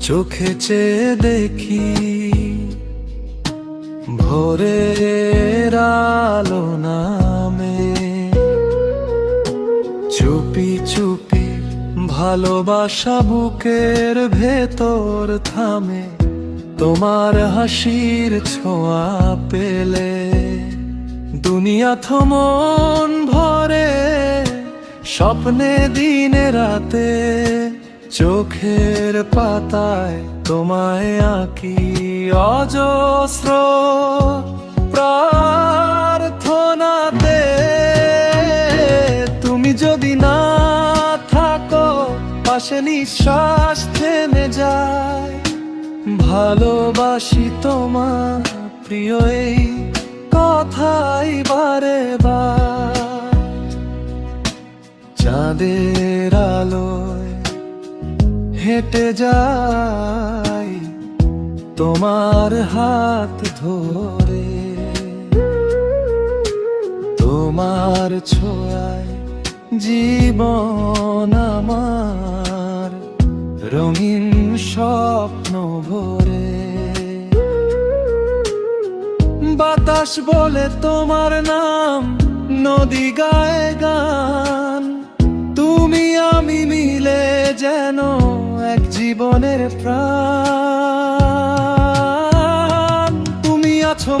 চোখে চেয়ে দেখি ভোরের আলো নামে। চুপি চুপি ভালোবাসা বুকের ভেতর থামে, তোমার হাসির ছোঁয়া পেলে। দুনিয়া থমন ভরে, স্বপ্নে দিনে রাতে চোখের পাতায় তোমায় আঁকি অজস্র প্রার্থনাতে। তুমি যদি না থাকো, পাশে নিঃশ্বাস থেমে যায়। ভালোবাসি তোমার প্রিয় এই কথাই বারে বার চাঁদের আলোয় হেঁটে যাই তোমার হাত ধরে। তোমার ছোঁয়ায় জীবন আমার রঙিন স্বপ্ন ভরে। বাতাস বলে তোমার নাম, নদী গায়ে গান। তুমি আমি মিলে যেন জীবনের প্রাণ। তুমি আছো